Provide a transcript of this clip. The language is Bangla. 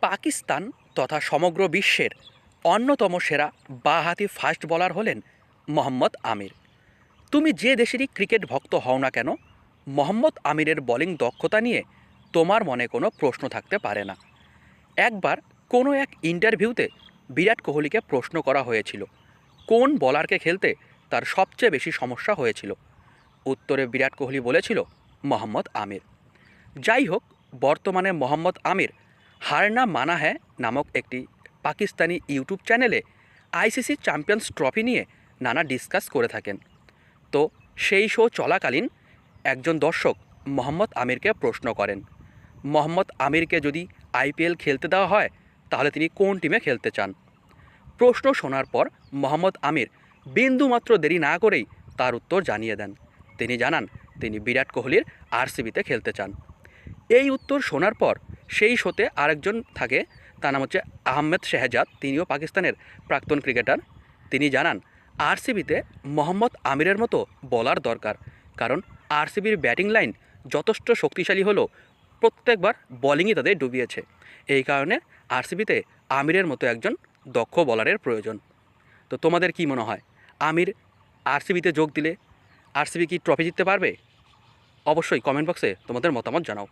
পাকিস্তান তথা সমগ্র বিশ্বের অন্যতম সেরা বাঁহাতি ফাস্ট বোলার হলেন মোহাম্মদ আমির। তুমি যে দেশেরই ক্রিকেট ভক্ত হও না কেন, মোহাম্মদ আমিরের বোলিং দক্ষতা নিয়ে তোমার মনে কোনো প্রশ্ন থাকতে পারে না। একবার কোনো এক ইন্টারভিউতে বিরাট কোহলিকে প্রশ্ন করা হয়েছিল, কোন বলারকে খেলতে তার সবচেয়ে বেশি সমস্যা হয়েছিল। উত্তরে বিরাট কোহলি বলেছিল, মোহাম্মদ আমির। যাই হোক, বর্তমানে মোহাম্মদ আমির হারনা মানা হ্যাঁ নামক একটি পাকিস্তানি ইউটিউব চ্যানেলে আইসিসি চ্যাম্পিয়ন্স ট্রফি নিয়ে নানা ডিসকাস করে থাকেন। তো সেই শো চলাকালীন একজন দর্শক মোহাম্মদ আমিরকে প্রশ্ন করেন, মোহাম্মদ আমিরকে যদি আইপিএল খেলতে দেওয়া হয়, তাহলে তিনি কোন টিমে খেলতে চান? প্রশ্ন শোনার পর মোহাম্মদ আমির বিন্দুমাত্র দেরি না করেই তার উত্তর জানিয়ে দেন। তিনি জানান, তিনি বিরাট কোহলির আরসিবিতে খেলতে চান। এই উত্তর শোনার পর সেই শোতে আরেকজন থাকে, তার নাম হচ্ছে আহমেদ শেহজাদ, তিনিও পাকিস্তানের প্রাক্তন ক্রিকেটার। তিনি জানান, আরসিবিতে মোহাম্মদ আমিরের মতো বলার দরকার, কারণ আরসিবির ব্যাটিং লাইন যথেষ্ট শক্তিশালী হলেও প্রত্যেকবার বোলিংই তাদের ডুবিয়েছে। এই কারণে আরসিবিতে আমিরের মতো একজন দক্ষ বলারের প্রয়োজন। তো তোমাদের কি মনে হয়, আমির আরসিবিতে যোগ দিলে আরসিবি কি ট্রফি জিততে পারবে? অবশ্যই কমেন্ট বক্সে তোমাদের মতামত জানাও।